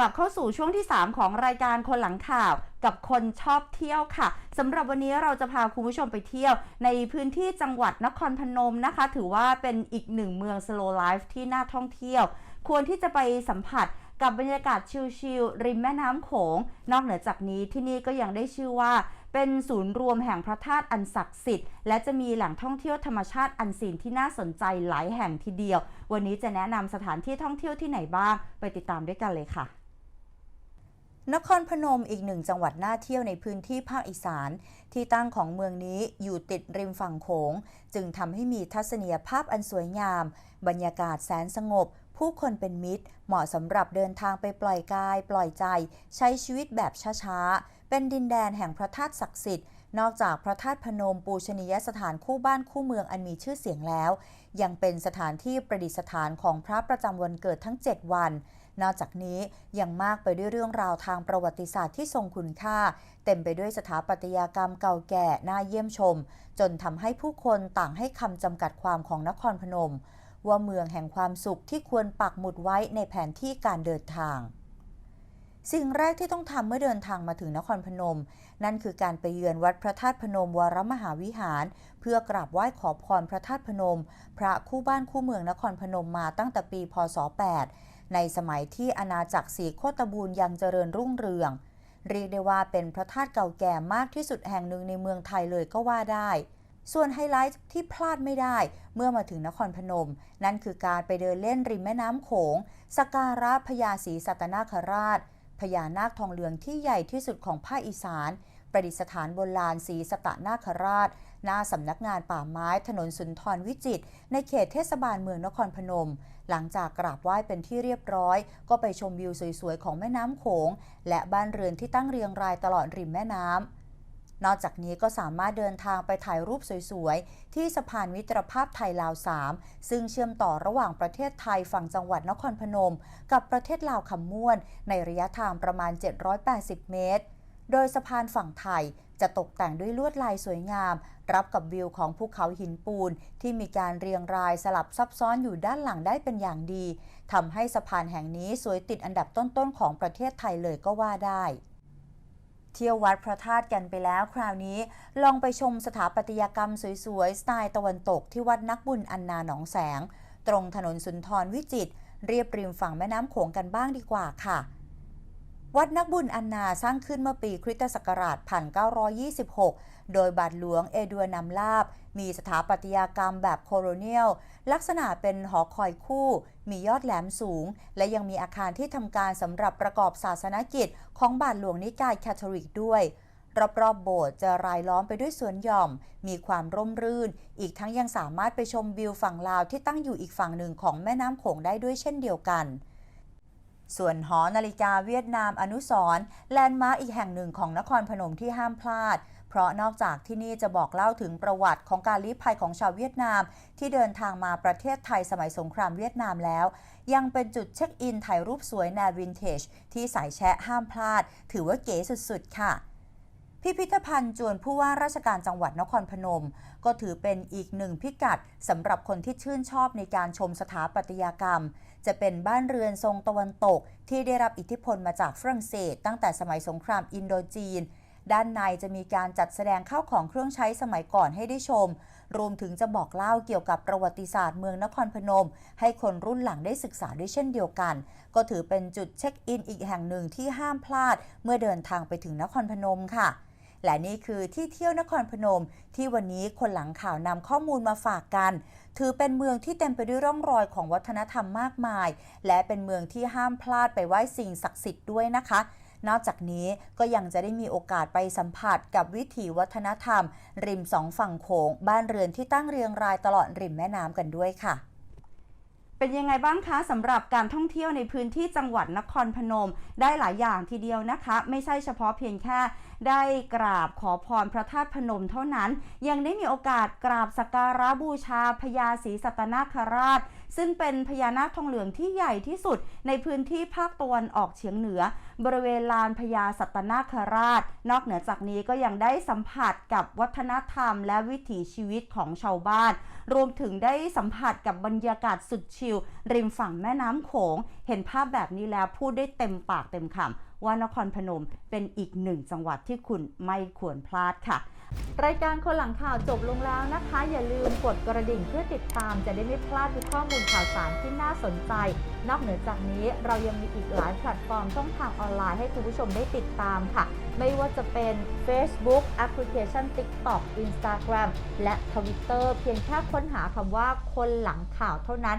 กลับเข้าสู่ช่วงที่ 3 ของรายการคนหลังข่าวกับคนชอบเที่ยวค่ะสำหรับวันนี้เราจะพาคุณผู้ชมไปเที่ยว ในพื้นที่จังหวัดนครพนมนะคะ ถือว่าเป็นอีกหนึ่งเมือง slow life ที่น่าท่องเที่ยว ควรที่จะไปสัมผัสกับบรรยากาศชิลๆริมแม่น้ำโขง นอกเหนือจากนี้ที่นี่ก็ยังได้ชื่อว่า เป็นศูนย์รวมแห่งพระธาตุอันศักดิ์สิทธิ์และจะมีแหล่งท่องเที่ยวธรรมชาติอันซีนที่น่าสนใจหลายแห่งทีเดียว วันนี้จะแนะนำสถานที่ท่องเที่ยวที่ไหนบ้าง ไปติดตามด้วยกันเลยค่ะ นครพนมอีกหนึ่งจังหวัดน่าเที่ยวในพื้นที่ภาคอีสาน ที่ตั้งของเมืองนี้อยู่ติดริมฝั่งโขง จึงทำให้มีทัศนียภาพอันสวยงาม บรรยากาศแสนสงบ ผู้คนเป็นมิตร เหมาะสำหรับเดินทางไปปล่อยกาย ปล่อยใจ ใช้ชีวิตแบบช้าๆ เป็นดินแดนแห่งพระธาตุศักดิ์สิทธิ์นอกจากพระธาตุพนมปูชนียสถานคู่บ้านคู่เมืองอันมีชื่อเสียงแล้ว ยังเป็นสถานที่ประดิษฐานของพระประจำวันเกิดทั้ง 7 วัน นอกจากนี้ยังมากไปด้วยเรื่องราวทางประวัติศาสตร์ที่ทรงคุณค่า เต็มไปด้วยสถาปัตยกรรมเก่าแก่น่าเยี่ยมชม จนทำให้ผู้คนต่างให้คำจำกัดความของนครพนม ว่าเมืองแห่งความสุขที่ควรปักหมุดไว้ในแผนที่การเดินทางสิ่งแรกที่ต้องทำเมื่อเดินทางมาถึงนครพนม นั่นคือการไปเยือนวัดพระธาตุพนมวรมหาวิหาร เพื่อกราบไหว้ขอพรพระธาตุพนม พระคู่บ้านคู่เมืองนครพนมมาตั้งแต่ปีพศ 8 ในสมัยที่อาณาจักรศรีโคตบูรยังเจริญรุ่งเรือง เรียกได้ว่าเป็นพระธาตุเก่าแก่มากที่สุดแห่งหนึ่งในเมืองไทยเลยก็ว่าได้ ส่วนไฮไลท์ที่พลาดไม่ได้เมื่อมาถึงนครพนม นั่นคือการไปเดินเล่นริมแม่น้ำโขงสการะพญาศรีสัตนาคราชพญานาคทองเหลืองที่ใหญ่ที่สุดของภาคอีสาน ประดิษฐานบนลานศรีสตนาคราช หน้าสำนักงานป่าไม้ถนนสุนทรวิจิต ในเขตเทศบาลเมืองนครพนม หลังจากกราบไหว้เป็นที่เรียบร้อย ก็ไปชมวิวสวยๆ ของแม่น้ำโขง และบ้านเรือนที่ตั้งเรียงรายตลอดริมแม่น้ำนอกจากนี้ก็สามารถเดินทางไปถ่ายรูปสวยๆ ที่สะพานมิตรภาพไทยลาว 3 ซึ่งเชื่อมต่อระหว่างประเทศไทยฝั่งจังหวัดนครพนม กับประเทศลาวคำม่วน ในระยะทางประมาณ 780 เมตร โดยสะพานฝั่งไทยจะตกแต่งด้วยลวดลายสวยงาม รับกับวิวของภูเขาหินปูน ที่มีการเรียงรายสลับซับซ้อนอยู่ด้านหลังได้เป็นอย่างดีทำให้สะพานแห่งนี้สวยติดอันดับต้นๆของประเทศไทยเลยก็ว่าได้ เที่ยววัดพระธาตุกันไปแล้วคราวนี้ ลองไปชมสถาปัตยกรรมสวยๆ สไตล์ตะวันตกที่วัดนักบุญอันนาหนองแสง ตรงถนนสุนทรวิจิตรเรียบริมฝั่งแม่น้ำโขงกันบ้างดีกว่าค่ะ วัดนักบุญอันนาสร้างขึ้นเมื่อปีคริสตศักราช 1926 โดยบาทหลวงเอดัวนำลาบ มีสถาปัตยกรรมแบบโคโรเนียล ลักษณะเป็นหอคอยคู่ มียอดแหลมสูง และยังมีอาคารที่ทำการสำหรับประกอบศาสนกิจ ของบาทหลวงนิกายแคทอลิกด้วยรอบๆโบสถ์จะรายล้อมไปด้วยสวนหย่อม มีความร่มรื่น อีกทั้งยังสามารถไปชมวิวฝั่งลาวที่ตั้งอยู่อีกฝั่งหนึ่งของแม่น้ำโขงได้ด้วยเช่นเดียวกัน ส่วนหอนาฬิกาเวียดนามอนุสรณ์แลนด์มาร์กอีกแห่งหนึ่งของนครพนมที่ห้ามพลาด เพราะนอกจากที่นี่จะบอกเล่าถึงประวัติของการลี้ภัยของชาวเวียดนาม ที่เดินทางมาประเทศไทยสมัยสงครามเวียดนามแล้ว ยังเป็นจุดเช็คอินถ่ายรูปสวยแนววินเทจที่สายแชะห้ามพลาด ถือว่าเก๋สุดๆ ค่ะ พิพิธภัณฑ์จวนผู้ว่าราชการจังหวัดนครพนม ก็ถือเป็นอีกหนึ่งพิกัดสำหรับคนที่ชื่นชอบในการชมสถาปัตยกรรม จะเป็นบ้านเรือนทรงตะวันตก ที่ได้รับอิทธิพลมาจากฝรั่งเศส ตั้งแต่สมัยสงครามอินโดจีน ด้านในจะมีการจัดแสดงข้าวของเครื่องใช้สมัยก่อนให้ได้ชม รวมถึงจะบอกเล่าเกี่ยวกับประวัติศาสตร์เมืองนครพนม ให้คนรุ่นหลังได้ศึกษาด้วยเช่นเดียวกัน ก็ถือเป็นจุดเช็คอินอีกแห่งหนึ่งที่ห้ามพลาด เมื่อเดินทางไปถึงนครพนมค่ะ และนี่คือที่เที่ยวนครพนม ที่วันนี้คนหลังข่าวนำข้อมูลมาฝากกัน ถือเป็นเมืองที่เต็มไปด้วยร่องรอยของวัฒนธรรมมากมาย และเป็นเมืองที่ห้ามพลาดไปไหว้สิ่งศักดิ์สิทธิ์ด้วยนะคะนอกจากนี้ก็ยังจะได้มีโอกาสไปสัมผัสกับวิถีวัฒนธรรม ริมสองฝั่งโขงบ้านเรือนที่ตั้งเรียงรายตลอดริมแม่น้ำกันด้วยค่ะ เป็นยังไงบ้างคะสำหรับการท่องเที่ยวในพื้นที่จังหวัดนครพนม ได้หลายอย่างทีเดียวนะคะ ไม่ใช่เฉพาะเพียงแค่ได้กราบขอพรพระธาตุพนมเท่านั้น ยังได้มีโอกาสกราบสักการะบูชาพญาศรีสัตนาคราช ซึ่งเป็นพญานาคทองเหลืองที่ใหญ่ที่สุดในพื้นที่ภาคตะวันออกเฉียงเหนือ บริเวณลานพญาสัตนาคราช นอกเหนือจากนี้ก็ยังได้สัมผัสกับวัฒนธรรม และวิถีชีวิตของชาวบ้าน รวมถึงได้สัมผัสกับบรรยากาศสุดชิลริมฝั่งแม่น้ำโขง เห็นภาพแบบนี้แล้วพูดได้เต็มปากเต็มคำว่านครพนมเป็นอีกหนึ่งจังหวัดที่คุณไม่ควรพลาดค่ะ รายการคนหลังข่าวจบลงแล้วนะคะ อย่าลืมกดกระดิ่งเพื่อติดตามจะได้ไม่พลาดทุกข้อมูลข่าวสารที่น่าสนใจ นอกเหนือจากนี้เรายังมีอีกหลายแพลตฟอร์มช่องทางออนไลน์ให้คุณผู้ชมได้ติดตามค่ะ ไม่ว่าจะเป็น Facebook แอปพลิเคชัน TikTok Instagram และ Twitter เพียงแค่ค้นหาคำว่าคนหลังข่าวเท่านั้น